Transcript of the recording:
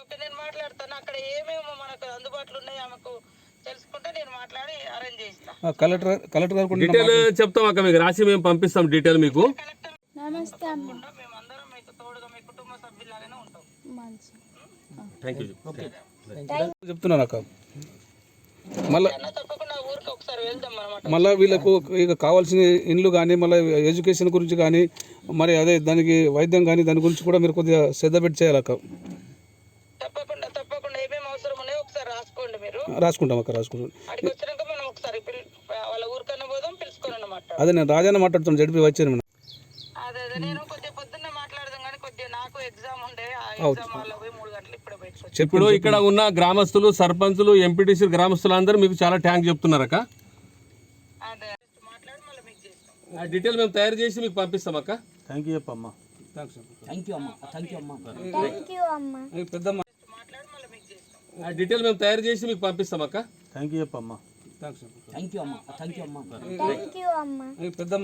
Okay నేను మాట్లాడతాను అక్కడ ఏమేమి మనకు అందుబాటులో ఉన్నాయి ఆమెకు తెలుసుకుంటే నేను మాట్లాడి అరేంజ్ చేయిస్తా ఆ, కలెక్టర్ కలెక్టర్ గారు డీటెయిల్ చెప్తాం అక్క మీకు రాసి మేము పంపిస్తాం డీటెయిల్ మీకు. నమస్తే అమ్మ. మేమందరం మీకు తోడుగా మీ కుటుంబ సభ్యులాగానే ఉంటాం. మంచి థ్యాంక్ యూ చెప్తున్నాను అక్క. మళ్ళీ మళ్ళీ వీళ్ళకు ఇక కావాల్సిన ఇండ్లు కానీ మళ్ళీ ఎడ్యుకేషన్ గురించి కానీ మరి అదే దానికి వైద్యం కానీ దాని గురించి కూడా మీరు కొద్దిగా శ్రద్ధ పెట్టి చేయాలి అక్క. తప్పకుండా రాసుకుంటాం అక్క రాసుకుంటాం. అదే నేను రాజానే మాట్లాడుతున్నాను జడిపి వచ్చాను కొద్దిగా నాకు ఎగ్జామ్ ఉండే ఆ ఎగ్జామ్ వల్ల పోయి మూడు గంటలు ఇప్పుడే బయటకు వచ్చాను. ఇప్పుడు ఇక్కడ ఉన్న గ్రామస్తులు సర్పంచులు ఎంపీటీసీ గ్రామస్తులు అందరూ మీకు చాలా ట్యాంక్ చెప్తున్నారక్క అదే మాట్లాడి మళ్ళీ మీకు చేస్తాం ఆ డీటెయిల్ మేము తయారు చేసి మీకు పంపిస్తాం అక్క థ్యాంక్ యూ చెప్పమ్మా థ్యాంక్స్ థ్యాంక్ యూ అమ్మ పెద్దమ్మ మాట్లాడి మళ్ళీ మీకు చేస్తాం ఆ డీటెయిల్ మేము తయారు చేసి మీకు పంపిస్తాం అక్క థ్యాంక్ యూ చెప్పమ్మా థ్యాంక్స్ థ్యాంక్ యూ అమ్మ థ్యాంక్ యూ అమ్మ పెద్దమ్మ